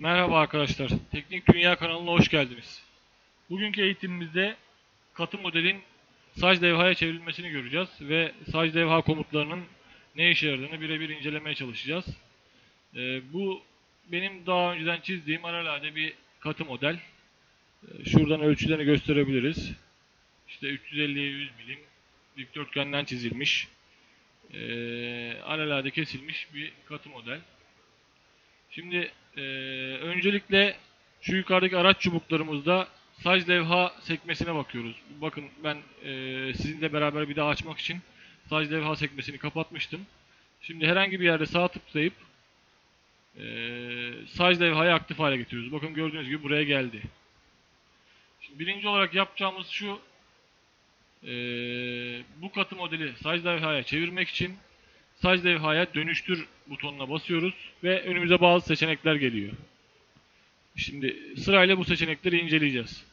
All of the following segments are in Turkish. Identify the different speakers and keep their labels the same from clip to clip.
Speaker 1: Merhaba arkadaşlar. Teknik Dünya kanalına hoş geldiniz. Bugünkü eğitimimizde katı modelin sac levhaya çevrilmesini göreceğiz ve sac levha komutlarının ne işe yaradığını birebir incelemeye çalışacağız. Ee, bu benim daha önceden çizdiğim alelade bir katı model. Ee, şuradan ölçülerini gösterebiliriz. İşte 350'ye 100 milim dikdörtgenden çizilmiş. Ee, alelade kesilmiş bir katı model. Şimdi eee, öncelikle şu yukarıdaki araç çubuklarımızda sac levha sekmesine bakıyoruz. Bakın ben eee, sizinle beraber bir daha açmak için sac levha sekmesini kapatmıştım. Şimdi herhangi bir yerde sağ tıklayıp eee sac levhayı aktif hale getiriyoruz. Bakın gördüğünüz gibi buraya geldi. Şimdi birinci olarak yapacağımız şu eee, bu katı modeli sac levhaya çevirmek için sac levhaya dönüştür butonuna basıyoruz ve önümüze bazı seçenekler geliyor. Şimdi sırayla bu seçenekleri inceleyeceğiz.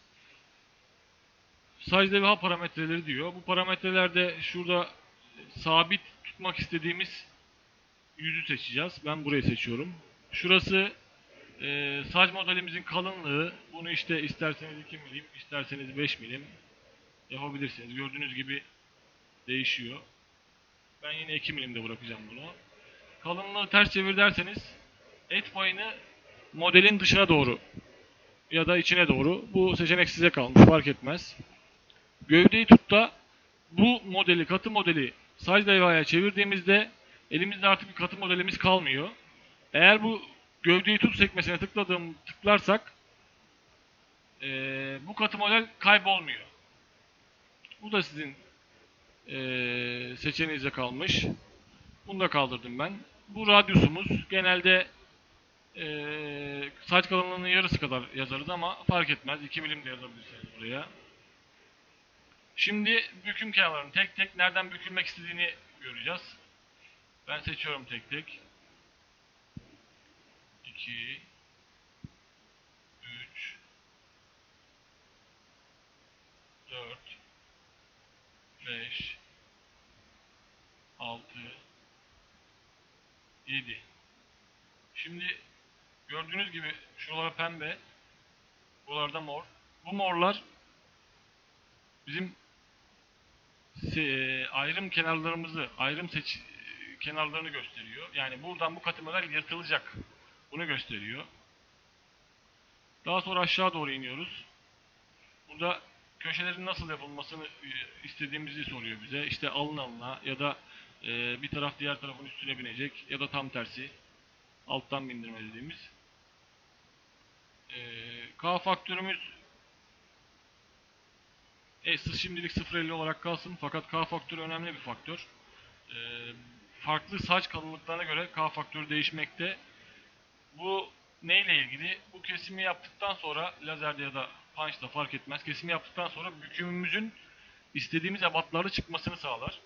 Speaker 1: Sac levha parametreleri diyor. Bu parametrelerde şurada sabit tutmak istediğimiz yüzü seçeceğiz. Ben burayı seçiyorum. Şurası e, saç modelimizin kalınlığı. Bunu işte isterseniz 2 milim, isterseniz 5 milim yapabilirsiniz. Gördüğünüz gibi değişiyor. Ben yine 2 milimde bırakacağım bunu. Kalınlığı ters çevir derseniz et payını modelin dışına doğru ya da içine doğru. Bu seçenek size kalmış fark etmez. Gövdeyi tut da bu modeli katı modeli sac levhaya çevirdiğimizde elimizde artık bir katı modelimiz kalmıyor. Eğer bu gövdeyi tut sekmesine tıkladığım tıklarsak eee, bu katı model kaybolmuyor. Bu da sizin eee seçeneğinize kalmış. Bunu da kaldırdım ben. Bu radyusumuz genelde eee saç kalınlığının yarısı kadar yazarız ama fark etmez. 2 milim de yazabilirsiniz buraya. Şimdi büküm kenarlarını tek tek nereden bükülmek istediğini göreceğiz. Ben seçiyorum tek tek. 2 3 4 5 7 Şimdi gördüğünüz gibi şuralar pembe buralarda mor bu morlar bizim se- ayrım kenarlarımızı ayrım seç kenarlarını gösteriyor. Yani buradan bu katimeler yırtılacak. Bunu gösteriyor. Daha sonra aşağı doğru iniyoruz. Burada köşelerin nasıl yapılmasını e, istediğimizi soruyor bize. İşte alın alına ya da e, bir taraf diğer tarafın üstüne binecek ya da tam tersi alttan bindirme dediğimiz. E, K faktörümüz e, şimdilik 0.50 olarak kalsın fakat K faktörü önemli bir faktör. E, farklı saç kalınlıklarına göre K faktörü değişmekte. Bu neyle ilgili? Bu kesimi yaptıktan sonra lazerde ya da punchla fark etmez. Kesimi yaptıktan sonra bükümümüzün istediğimiz ebatlarda çıkmasını sağlar.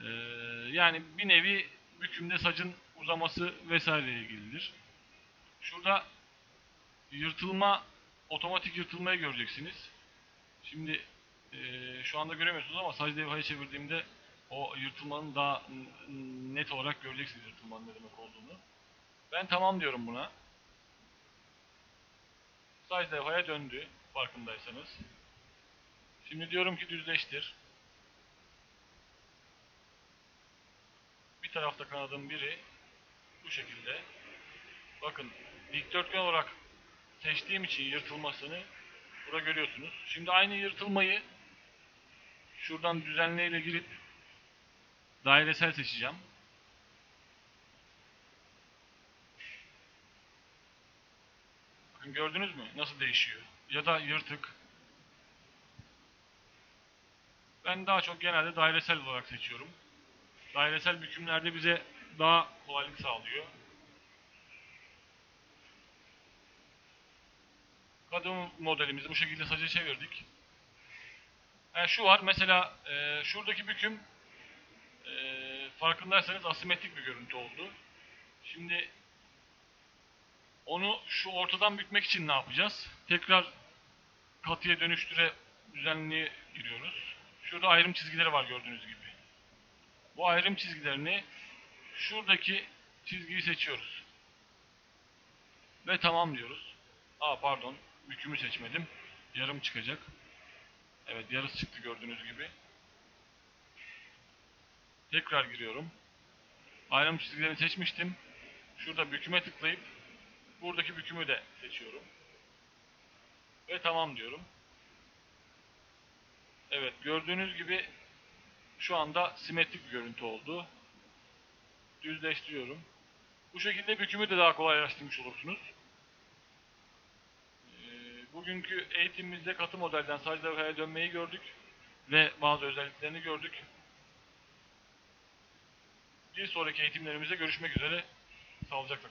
Speaker 1: Ee, yani bir nevi bükümde sacın uzaması vesaireyle ilgilidir. Şurada yırtılma, otomatik yırtılmayı göreceksiniz. Şimdi eee, şu anda göremiyorsunuz ama sac levhayı çevirdiğimde o yırtılmanın daha net olarak göreceksiniz yırtılmanın ne demek olduğunu. Ben tamam diyorum buna. Sac levhaya döndü farkındaysanız. Şimdi diyorum ki düzleştir. Bir tarafta kanadın biri bu şekilde. Bakın dikdörtgen olarak seçtiğim için yırtılmasını burada görüyorsunuz. Şimdi aynı yırtılmayı şuradan düzenleyle girip dairesel seçeceğim. Bakın gördünüz mü nasıl değişiyor? Ya da yırtık. Ben daha çok genelde dairesel olarak seçiyorum. Dairesel bükümlerde bize daha kolaylık sağlıyor. Kadın modelimizi bu şekilde saca çevirdik. Yani şu var mesela e, şuradaki büküm e, farkındaysanız asimetrik bir görüntü oldu. Şimdi onu şu ortadan bükmek için ne yapacağız? Tekrar katıya dönüştüre düzenli giriyoruz. Şurada ayrım çizgileri var gördüğünüz gibi. Bu ayrım çizgilerini şuradaki çizgiyi seçiyoruz. Ve tamam diyoruz. Aa pardon, bükümü seçmedim. Yarım çıkacak. Evet, yarısı çıktı gördüğünüz gibi. Tekrar giriyorum. Ayrım çizgilerini seçmiştim. Şurada büküme tıklayıp buradaki bükümü de seçiyorum. Ve tamam diyorum. Evet, gördüğünüz gibi şu anda simetrik bir görüntü oldu. Düzleştiriyorum. Bu şekilde bükümü de daha kolaylaştırmış olursunuz. Ee, Bugünkü eğitimimizde katı modelden sadece levhaya dönmeyi gördük ve bazı özelliklerini gördük. Bir sonraki eğitimlerimizde görüşmek üzere. Sağlıcakla kalın.